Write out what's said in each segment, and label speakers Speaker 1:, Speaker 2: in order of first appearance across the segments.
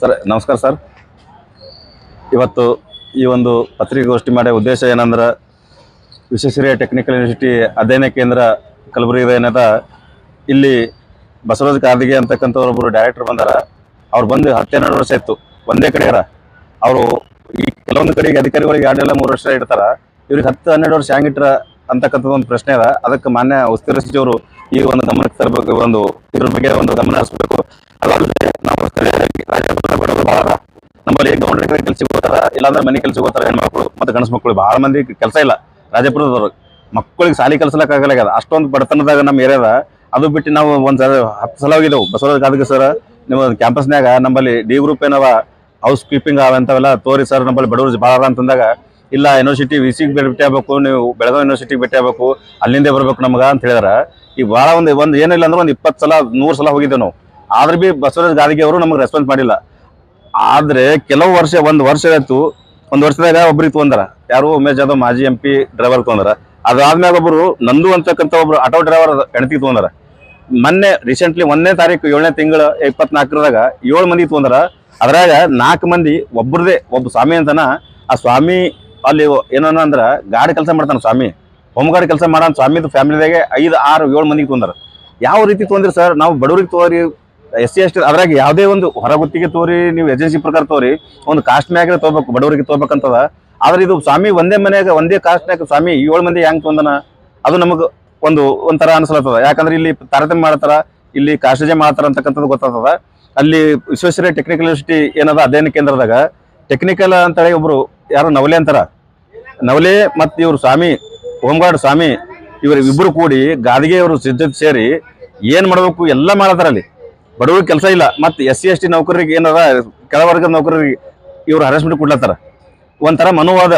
Speaker 1: Sir, ನಮಸ್ಕಾರ sir. ಇವತ್ತು ಈ ಒಂದು ಪತ್ರಿಕಾಗೋಷ್ಠಿ ಮಾಡೋ ಉದ್ದೇಶ ಏನಂದ್ರೆ ವಿಶ್ವೇಶ್ವರಯ್ಯ ಟೆಕ್ನಿಕಲ್ ಯೂನಿವರ್ಸಿಟಿ ಅಧ್ಯಯನ ಕೇಂದ್ರ ಕಲಬುರಗಿ ಏನದ ಇಲ್ಲಿ ಬಸವರಾಜ ಕಾರ್ದಿಗೆ ಅಂತಕ್ಕಂಥವ್ರು ಒಬ್ಬರು ಡೈರೆಕ್ಟರ್ ಬಂದಾರ. ಅವ್ರು ಬಂದು ಹತ್ತೆರಡು ವರ್ಷ ಇತ್ತು ಒಂದೇ ಕಡೆ ಅರ ಅವರು ಈ ಕೆಲವೊಂದು ಕಡೆಗೆ ಅಧಿಕಾರಿಗಳಿಗೆ ಎರಡೆಲ್ಲ ಮೂರು ವರ್ಷ ಇಡ್ತಾರ. ಇವ್ರಿಗೆ ಹತ್ತು ಹನ್ನೆರಡು ವರ್ಷ ಹೆಂಗಿಟ್ರ ಅಂತಕ್ಕಂಥದ್ದು ಒಂದು ಪ್ರಶ್ನೆ ಅದ. ಅದಕ್ಕೆ ಮಾನ್ಯ ಉಸ್ತುವಾರಿ ಸಚಿವರು ಈ ಒಂದು ಗಮನಕ್ಕೆ ತರಬೇಕು, ಒಂದು ಇದ್ರ ಬಗ್ಗೆ ಒಂದು ಗಮನ ಹರಿಸಬೇಕು. ಅದಲ್ಲದೆ ನಾವು. ನಮ್ಮಲ್ಲಿ ಗೌಂಡ್ರಿಗೆ ಕೆಲಸ ಹೋಗ್ತಾರ ಇಲ್ಲಾಂದ್ರೆ ಮನೆ ಕೆಲಸ ಹೋಗ್ತಾರ ಹೆಣ್ಮಕ್ಳು ಮತ್ತೆ ಗಂಡಸ ಮಕ್ಕಳು ಬಹಳ ಮಂದಿ ಕೆಲಸ ಇಲ್ಲ ರಾಜಪುರದವ್ರು. ಮಕ್ಕಳಿಗೆ ಸಾಲಿ ಕಲ್ಸಲಕ್ಕಾಗಲ್ಲ ಅಷ್ಟೊಂದು ಬಡತನದಾಗ ನಮ್ಮ ಏರಿಯಾದ, ಅದು ಬಿಟ್ಟು ನಾವು ಒಂದ್ ಸಲ, ಹತ್ತು ಸಲ ಹೋಗಿದ್ದೆವು. ಬಸವರಾಜ್ ಕಾದಗ ಸರ್ ನಿಮ್ಮ ಕ್ಯಾಂಪಸ್ನಾಗ ನಮ್ಮಲ್ಲಿ ಡಿ ಗ್ರೂಪ್ ಏನವ ಹೌಸ್ ಕೀಪಿಂಗ್ ಅವಂತವೆಲ್ಲ ತೋರಿ ಸರ್, ನಮ್ಮಲ್ಲಿ ಬಡವರು ಭಾಳ ಅಂತಂದಾಗ ಇಲ್ಲ ಯೂನಿವರ್ಸಿಟಿ ವಿ ಸಿಗೆ ಭೇಟಿ ಆಗ್ಬೇಕು, ನೀವು ಬೆಳಗಾವಿ ಯೂನಿವರ್ಸಿಟಿಗೆ ಭೇಟಿ ಅಲ್ಲಿಂದೇ ಬರಬೇಕು ನಮಗ ಅಂತ ಹೇಳಿದಾರೆ. ಈ ಭಾಳ ಒಂದು ಒಂದು ಏನಿಲ್ಲ ಅಂದ್ರೆ ಒಂದು ಇಪ್ಪತ್ತು ಸಲ, ನೂರು ಸಲ ಹೋಗಿದ್ದೇವೆ ನಾವು. ಆದ್ರೆ ಬಿ ಬಸವರಾಜ್ ಗಾದಿಗೆ ಅವರು ನಮಗೆ ರೆಸ್ಪಾನ್ಸ್ ಮಾಡಿಲ್ಲ. ಆದ್ರೆ ಕೆಲವು ವರ್ಷ, ಒಂದು ವರ್ಷ ಆಯ್ತು, ಒಂದು ವರ್ಷದಾಗ ಒಬ್ರಿಗೆ ತೊಗೊಂಡಾರ. ಯಾರು ಉಮೇಶ್ ಜಾಧವ್ ಮಾಜಿ ಎಂ ಪಿ ಡ್ರೈವರ್ ತೊಗೊಂಡಾರ. ಅದಾದ್ಮೇಲೆ ಒಬ್ಬರು ನಂದು ಅಂತಕ್ಕಂಥ ಒಬ್ರು ಆಟೋ ಡ್ರೈವರ್ ಹೆಣತಿ ತೊಗೊಂಡಾರ. ಮೊನ್ನೆ ರೀಸೆಂಟ್ಲಿ ಒಂದನೇ ತಾರೀಕು, ಏಳನೇ ತಿಂಗಳ, ಇಪ್ಪತ್ನಾಲ್ಕರದಾಗ ಏಳು ಮಂದಿ ತೊಗೊಂಡಾರ. ಅದ್ರಾಗ ನಾಲ್ಕು ಮಂದಿ ಒಬ್ರದೇ, ಒಬ್ಬ ಸ್ವಾಮಿ ಅಂತನ, ಆ ಸ್ವಾಮಿ ಅಲ್ಲಿ ಏನನ್ನ ಅಂದ್ರೆ ಗಾಡಿ ಕೆಲಸ ಮಾಡ್ತಾನೆ ಸ್ವಾಮಿ. ಹೋಮ್ಗಾರ್ಡ್ ಕೆಲಸ ಮಾಡೋ ಸ್ವಾಮಿದು ಫ್ಯಾಮಿಲಿದಾಗೆ ಐದು, ಆರು, ಏಳು ಮಂದಿಗೆ ತೊಂದ್ರೆ ಯಾವ ರೀತಿ ತೊಂದ್ರೆ ಸರ್? ನಾವು ಬಡವರಿಗೆ ತೋರಿ, ಎಸ್ ಸಿ, ಎಸ್ ಟಿ ಅದ್ರಾಗ ಯಾವುದೇ ಒಂದು ಹೊರಗುತ್ತಿಗೆ ತೋರಿ, ನೀವು ಏಜೆನ್ಸಿ ಪ್ರಕಾರ ತೋರಿ, ಒಂದು ಕಾಸ್ಟ್ ಮ್ಯಾಗ ತೋಬೇಕು ಬಡವರಿಗೆ ತಗೋಬೇಕಂತದ. ಆದ್ರೆ ಇದು ಸ್ವಾಮಿ ಒಂದೇ ಮನೆಯಾಗ, ಒಂದೇ ಕಾಸ್ಟ್ನಾಗ ಸ್ವಾಮಿ ಏಳು ಮಂದಿ ಹೆಂಗ್ ತೊಂದನ? ಅದು ನಮಗೆ ಒಂದು, ಒಂಥರ ಅನ್ಸಲತ್ತದ. ಯಾಕಂದ್ರೆ ಇಲ್ಲಿ ತಾರತಮ್ಯ ಮಾಡ್ತಾರ, ಇಲ್ಲಿ ಕಾಸ್ಟೇಜ್ ಮಾಡ್ತಾರ ಅಂತಕ್ಕಂಥದ್ದು ಗೊತ್ತಾಗ್ತದ. ಅಲ್ಲಿ ವಿಶ್ವೇಶ್ವರಯ್ಯ ಟೆಕ್ನಿಕಲ್ ಯೂನಿವರ್ಸಿಟಿ ಏನದ ಅಧ್ಯಯನ ಕೇಂದ್ರದಾಗ ಟೆಕ್ನಿಕಲ್ ಅಂತೇಳಿ ಒಬ್ರು ಯಾರು ನವಲೆ ಅಂತಾರ. ನವಲೆ ಮತ್ತು ಇವರು ಸ್ವಾಮಿ ಹೋಮ್ಗಾರ್ಡ್ ಸ್ವಾಮಿ, ಇವ್ರು ಕೂಡಿ ಗಾದಿಗೆ ಅವರು ಸಿದ್ಧತೆ ಸೇರಿ ಏನು ಮಾಡಬೇಕು ಎಲ್ಲ ಮಾಡತಾರ ಅಲ್ಲಿ ಕೆಲಸ ಇಲ್ಲ, ಮತ್ತು ಎಸ್ ಸಿ, ಎಸ್ ಟಿ ನೌಕರರಿಗೆ ಏನದ ಕೆಳವರ್ಗದ ನೌಕರರಿಗೆ ಇವರು ಹರಾಸ್ಮೆಂಟ್ ಕೊಡ್ಲತ್ತಾರ. ಒಂಥರ ಮನೋವಾದ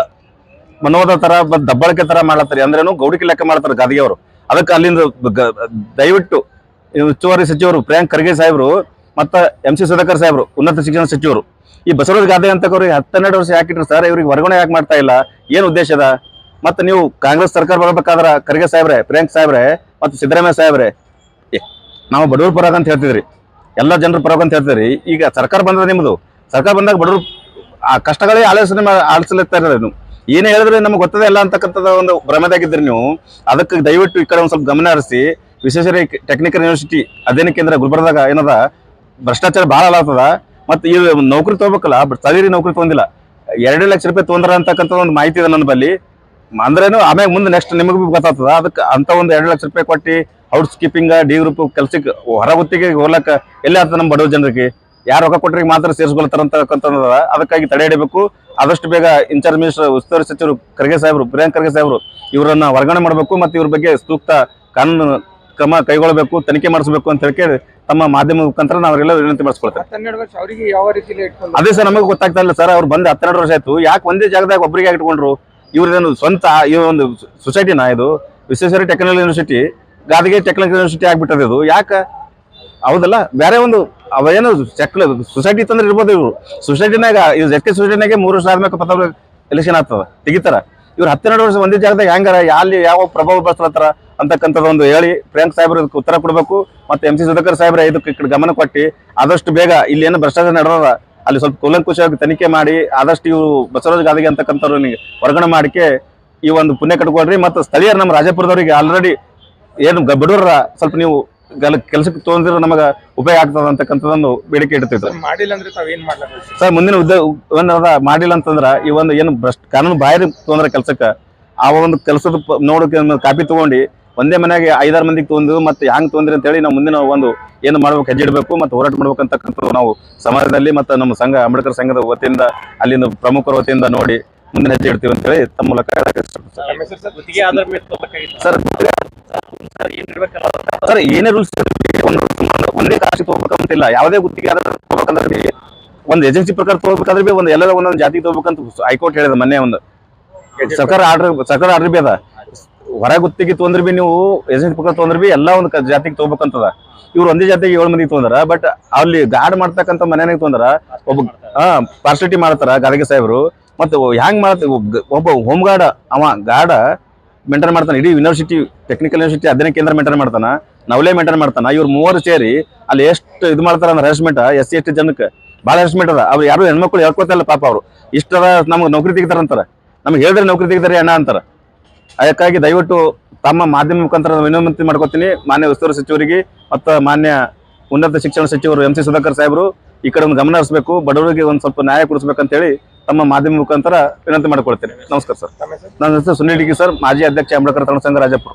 Speaker 1: ಮನೋವಾದ ತರ ಮತ್ತು ದಬ್ಬಳಕೆ ತರ ಮಾಡ್ಲತ್ತಾರ. ಅಂದ್ರೇನು ಗೌಡಿಕೆ ಲೆಕ್ಕ ಮಾಡ್ತಾರೆ ಗಾದಿಗೆ ಅವರು. ಅದಕ್ಕೆ ಅಲ್ಲಿಂದ ದಯವಿಟ್ಟು ಹೆಚ್ಚುವರಿ ಸಚಿವರು ಪ್ರಿಯಾಂಕ್ ಖರ್ಗೆ ಸಾಹೇಬರು ಮತ್ತ ಎಂ ಸಿ ಸುಧಾಕರ್ ಸಾಹೇಬರು, ಉನ್ನತ ಶಿಕ್ಷಣ ಸಚಿವರು. ಈ ಬಸವರಾಜ ಗಾದೆ ಅಂತವ್ರಿಗೆ ಹತ್ತೆರಡು ವರ್ಷ ಯಾಕಿಟ್ರು ಸರ್, ಇವ್ರಿಗೆ ವರ್ಗಣೆ ಯಾಕೆ ಮಾಡ್ತಾ ಇಲ್ಲ? ಏನ್ ಉದ್ದೇಶದ ಮತ್ತೆ ನೀವು ಕಾಂಗ್ರೆಸ್ ಸರ್ಕಾರ ಬರಬೇಕಾದ್ರೆ ಖರ್ಗೆ ಸಾಹೇಬ್ರೆ, ಪ್ರಿಯಾಂಕ್ ಸಾಹೇಬ್ರೆ, ಮತ್ತು ಸಿದ್ದರಾಮಯ್ಯ ಸಾಹೇಬ್ರೆ ನಾವು ಬಡವ್ರ ಪರಾಗ ಅಂತ ಹೇಳ್ತಿದ್ರಿ. ಎಲ್ಲ ಜನರು ಪರವಾಗಿ ಅಂತ ಹೇಳ್ತಿದ್ರಿ. ಈಗ ಸರ್ಕಾರ ಬಂದ್ರೆ ನಿಮ್ದು. ಸರ್ಕಾರ ಬಂದಾಗ ಬಡವರು ಆ ಕಷ್ಟಗಳೇ ಆಲೋಚನೆ ಆಲಿಸಲಿರ್ತಾ ಇರೋದು ನೀವು ಏನೇ ಹೇಳಿದ್ರೆ ನಮ್ಗೆ ಗೊತ್ತದೆ ಇಲ್ಲ ಅಂತಕ್ಕಂಥದ್ದು ಒಂದು ಭ್ರಮೆದಾಗಿದ್ರಿ ನೀವು. ಅದಕ್ಕೆ ದಯವಿಟ್ಟು ಈ ಕಡೆ ಒಂದು ಸ್ವಲ್ಪ ಗಮನ ಹರಿಸಿ. ವಿಶೇಷ ಟೆಕ್ನಿಕಲ್ ಯೂನಿವರ್ಸಿಟಿ ಅಧ್ಯಯನ ಕೇಂದ್ರ ಗುಲ್ಬರ್ದಾಗ ಏನದ? ಭ್ರಷ್ಟಾಚಾರ ಭಾಳ ಆಗ್ತದ ಮತ್ತೆ ಇದು ನೌಕರಿ ತಗೋಬೇಕಲ್ಲ, ಬಟ್ ಸ್ಥಳೀಯರಿ ನೌಕರಿ ತೊಗೊಂಡಿಲ್ಲ. ಎರಡು ಲಕ್ಷ ರೂಪಾಯಿ ತೊಗೊಂಡ್ರ ಅಂತಕ್ಕಂಥ ಒಂದು ಮಾಹಿತಿ ಇದೆ ನನ್ನ ಬಲ್ಲಿ. ಅಂದ್ರೇನು ಆಮೇಲೆ ಮುಂದೆ ನೆಕ್ಸ್ಟ್ ನಿಮಗೂ ಗೊತ್ತಾಗ್ತದ. ಅದಕ್ಕೆ ಅಂತ ಒಂದು ಎರಡು ಲಕ್ಷ ರೂಪಾಯಿ ಕೊಟ್ಟು ಔಟ್ ಸ್ಕೀಪಿಂಗ್ ಡಿ ಗ್ರೂಪ್ ಕೆಲ್ಸಕ್ಕೆ ಹೊರಗುತ್ತಿಗೆ ಹೋಗ್ಲಕ್ಕ ಎಲ್ಲಿ ಆಗ್ತದೆ ನಮ್ಮ ಬಡವ ಜನರಿಗೆ? ಯಾರು ರೊಕ್ಕ ಕೊಟ್ಟರಿಗೆ ಮಾತ್ರ ಸೇರಿಸ್ಕೊಳ್ತಾರ ಅಂತಕ್ಕಂಥದ್ದು ಅದಕ್ಕಾಗಿ ತಡೆ ಹಿಡಿಬೇಕು ಆದಷ್ಟು ಬೇಗ ಇನ್ಚಾರ್ಜ್ ಮಿನಿಸ್ಟರ್, ಉಸ್ತುವಾರಿ ಸಚಿವರು ಖರ್ಗೆ ಸಾಹೇಬರು, ಪ್ರಿಯಾಂಕ್ ಖರ್ಗೆ ಸಾಹೇಬರು, ಇವರನ್ನ ವರ್ಗಾವಣೆ ಮಾಡಬೇಕು ಮತ್ತು ಇವ್ರ ಬಗ್ಗೆ ಸೂಕ್ತ ಕಾನೂನು ಕ್ರಮ ಕೈಗೊಳ್ಳಬೇಕು ತನಿಖೆ ಮಾಡಿಸಬೇಕು ಅಂತ ಹೇಳಿ ತಮ್ಮ ಮಾಧ್ಯಮ ಮುಖಾಂತರ ನಾವೆಲ್ಲ ವಿನಂತಿ ಮಾಡಿಸ್ಕೊಳ್ತೇವೆ.
Speaker 2: ಹನ್ನೆರಡು ವರ್ಷ ಅವರಿಗೆ ಯಾವ ರೀತಿಲಿ ಇಟ್ಕೊಂಡು
Speaker 1: ಅದೇ ಸರ್ ನಮಗೆ ಗೊತ್ತಾಗ್ತಾ ಇಲ್ಲ ಸರ್ ಅವ್ರು ಬಂದು ಹತ್ತೆರಡು ವರ್ಷ ಆಯ್ತು. ಯಾಕೆ ಒಂದೇ ಜಾಗದಾಗ ಒಬ್ಬರಿಗೆ ಇಟ್ಕೊಂಡ್ರು? ಇವ್ರದೊಂದು ಸ್ವಂತ ಈ ಒಂದು ಸೊಸೈಟಿನ ಇದು. ವಿಶ್ವೇಶ್ವರ ಟೆಕ್ನಾಲಜಿ ಯೂನಿವರ್ಸಿಟಿ ಗಾದಿಗೆ ಟೆಕ್ನಾಲಜಿ ಯೂನಿವರ್ಸಿಟಿ ಆಗ್ಬಿಟ್ಟದ ಇದು. ಯಾಕೆ? ಹೌದಲ್ಲ ಬೇರೆ ಒಂದು ಅವೇನು ಚೆಕ್ಲ ಸೊಸೈಟಿ ತಂದ್ರೆ ಇರ್ಬೋದು ಇವರು. ಸೊಸೈಟಿನಾಗ ಇವ್ ಎಸ್ ಕೆ ಸೊಸೈಟಿನಾಗೆ ಮೂರು ವರ್ಷ ಆದ್ಮೇಲೆ ಪತ್ರ ಎಲೆಕ್ಷನ್ ಆಗ್ತದ. ತೆಗಿತಾರ. ಇವ್ರು ಹತ್ತೆರಡು ವರ್ಷ ಒಂದೇ ಜಾಗದಾಗ ಹೆಂಗಾರ ಅಲ್ಲಿ ಯಾವ ಪ್ರಭಾವ ಬರ್ತಾರ ಅಂತಕ್ಕಂಥದ್ದು ಒಂದು ಹೇಳಿ ಪ್ರಿಯಾಂಕ್ ಸಾಹೇಬ್ರು ಇದಕ್ಕೆ ಉತ್ತರ ಕೊಡಬೇಕು ಮತ್ತೆ ಎಂ ಸಿ ಸುಧಾಕರ್ ಸಾಹೇಬ್ರ ಇದಕ್ಕೆ ಕಡೆ ಗಮನ ಕೊಟ್ಟು ಆದಷ್ಟು ಬೇಗ ಇಲ್ಲಿ ಏನು ಭ್ರಷ್ಟಾಚಾರ ನಡೆದ ಅಲ್ಲಿ ಸ್ವಲ್ಪ ಕೂಲಂಕುಷವಾಗಿ ತನಿಖೆ ಮಾಡಿ ಆದಷ್ಟು ಇವು ಬಸವರಾಜ್ ಗಾದಿಗೆ ಅಂತಕ್ಕಂಥವ್ರಿಗೆ ಹೊರಗಣೆ ಮಾಡಿಕೆ ಈ ಒಂದು ಪುಣ್ಯ ಕಟ್ಕೊಳ್ರಿ ಮತ್ತು ಸ್ಥಳೀಯರು ನಮ್ಮ ರಾಜಪುರದವರಿಗೆ ಆಲ್ರೆಡಿ ಏನು ಬಡವರ ಸ್ವಲ್ಪ ನೀವು ಕೆಲಸಕ್ಕೆ ಕೆಲ್ಸಕ್ಕೆ ತೊಗೊಂಡ್ರೆ ನಮಗೆ ಉಪಯೋಗ ಆಗ್ತದ ಅಂತಕ್ಕಂಥದ್ದೊಂದು ಬೇಡಿಕೆ ಇಡ್ತಿದ್ರು.
Speaker 2: ಮಾಡಿಲ್ಲ ಅಂದ್ರೆ ತಾವೇನ್ ಮಾಡಲ್ಲ
Speaker 1: ಸರ್? ಮುಂದಿನ ಉದ್ಯೋಗ ಏನದ ಮಾಡಿಲ್ಲ ಅಂತಂದ್ರ ಈ ಒಂದು ಏನು ಭ್ರಷ್ಟ ಕಾನೂನು ಬಾಹಿರ ತೊಂದ್ರೆ ಕೆಲಸಕ್ಕೆ ಆ ಒಂದು ಕೆಲಸದ ನೋಡೋಕೆ ಕಾಪಿ ತಗೊಂಡು ಒಂದೇ ಮನೆಗೆ ಐದಾರು ಮಂದಿಗೆ ತೊಂದು ಮತ್ತೆ ಹ್ಯಾಂಗ್ ತೊಂದ್ರಿ ಅಂತ ಹೇಳಿ ನಾವು ಮುಂದಿನ ಒಂದು ಏನು ಮಾಡ್ಬೇಕು ಹೆಜ್ಜೆ ಇಡಬೇಕು ಮತ್ತು ಹೋರಾಟ ಮಾಡ್ಬೇಕಂತಕ್ಕಂಥದ್ದು ನಾವು ಸಮಾಜದಲ್ಲಿ ಮತ್ತು ನಮ್ಮ ಸಂಘ ಅಂಬೇಡ್ಕರ್ ಸಂಘದ ವತಿಯಿಂದ ಅಲ್ಲಿಂದ ಪ್ರಮುಖರ ವತಿಯಿಂದ ನೋಡಿ ಮುಂದಿನ ಹೆಜ್ಜೆ ಇಡ್ತೀವಿ ಅಂತ ಹೇಳಿ ತಮ್ಮ ಮೂಲಕ.
Speaker 2: ಸರ್
Speaker 1: ಸರ್
Speaker 2: ಏನ್
Speaker 1: ರೂಲ್ಸ್ ಒಂದೇ ಕಾಶಿ ತಗೋಬೇಕಂತಿಲ್ಲ. ಯಾವುದೇ ಗುತ್ತಿಗೆ ಆದ್ರೆ ತಗೋಬೇಕಂದ್ರೆ ಒಂದು ಏಜೆನ್ಸಿ ಪ್ರಕಾರ ತಗೋಬೇಕಾದ್ರೆ ಬಿ ಒಂದು ಎಲ್ಲರ ಒಂದೊಂದು ಜಾತಿ ತಗೋಬೇಕಂತ ಹೈಕೋರ್ಟ್ ಹೇಳಿದ ಮೊನ್ನೆ ಒಂದು. ಸರ್ಕಾರ ಆರ್ಡರ್ ಸರ್ಕಾರ ಆರ್ಡರ್ ಬಿ ಅದ. ಹೊರ ಗುತ್ತಿಗೆ ತೊಂದ್ರೆ ಬಿ ನೀವು ಏಜೆಂಟ್ ಪಕ್ಕ ತೊಂದ್ರೆ ಬಿ ಎಲ್ಲ ಒಂದು ಜಾತಿಗೆ ತಗೋಬೇಕಂತದ. ಇವ್ರು ಒಂದೇ ಜಾತಿಗೆ ಏಳು ಮಂದಿಗೆ ತೊಂದ್ರ ಬಟ್ ಅಲ್ಲಿ ಗಾರ್ಡ್ ಮಾಡ್ತಕ್ಕಂಥ ಮನೆಯಾಗ ತೊಂದ್ರ ಒಬ್ಬ ಹಾ ಪಾರ್ಸಿಟಿ ಮಾಡ್ತಾರ ಗಾರ್ಗೆ ಸಾಹೇಬರು. ಮತ್ತೆ ಹ್ಯಾಂಗ್ ಮಾಡ್ತ ಒಬ್ಬ ಹೋಮ್ ಗಾರ್ಡ್ ಅವ ಗಾರ್ಡ ಮೇಂಟೈನ್ ಮಾಡ್ತಾನೆ. ಇಡೀ ಯೂನಿವರ್ಸಿಟಿ ಟೆಕ್ನಿಕಲ್ ಯೂನಿವರ್ಸಿಟಿ ಅಧ್ಯಯನ ಕೇಂದ್ರ ಮೇಂಟೈನ್ ಮಾಡ್ತಾನ. ನವಲೇ ಮೇಂಟೈನ್ ಮಾಡ್ತಾನ. ಇವ್ರು ಮೂವರು ಸೇರಿ ಅಲ್ಲಿ ಎಷ್ಟು ಇದು ಮಾಡ್ತಾರ ಅಂದ್ರೆ harassment S C S T ಜನಕ್ಕೆ ಭಾಳ ಹರಸ್ಮೆಂಟ್ ಅದ. ಅವ್ರು ಯಾರು ಹೆಣ್ಮಕ್ಳು ಹೇಳ್ಕೊತಾರಲ್ಲ ಪಾಪ ಅವರು. ಇಷ್ಟದ ನಮ್ಗೆ ನೌಕರಿ ತೆಗಿತಾರಂತಾರ. ನಮ್ಗೆ ಹೇಳಿದ್ರೆ ನೌಕರಿ ತೆಗಿತಾರೆ ಅಣ್ಣ ಅಂತಾರ. ಅದಕ್ಕಾಗಿ ದಯವಿಟ್ಟು ತಮ್ಮ ಮಾಧ್ಯಮ ಮುಖಾಂತರ ವಿನಂತಿ ಮಾಡ್ಕೋತೀನಿ ಮಾನ್ಯ ಉಸ್ತುವಾರಿ ಸಚಿವರಿಗೆ ಮತ್ತು ಮಾನ್ಯ ಉನ್ನತ ಶಿಕ್ಷಣ ಸಚಿವರು ಎಂ ಸಿ ಸುಧಾಕರ್ ಸಾಹೇಬರು ಈ ಕಡೆ ಒಂದು ಗಮನ ಹರಿಸಬೇಕು ಬಡವರಿಗೆ ಒಂದು ಸ್ವಲ್ಪ ನ್ಯಾಯ ಕೊಡಿಸ್ಬೇಕಂತೇಳಿ ತಮ್ಮ ಮಾಧ್ಯಮ ಮುಖಾಂತರ ವಿನಂತಿ ಮಾಡ್ಕೊಳ್ತೀನಿ. ನಮಸ್ಕಾರ ಸರ್. ನನ್ನ ಹೆಸರು ಸುನೀಲ್ ಡಿಗಿ ಸರ್ ಮಾಜಿ ಅಧ್ಯಕ್ಷ ಅಂಬೇಡ್ಕರ್ ತರಣ ಸಂಘ ರಾಜಪುರ.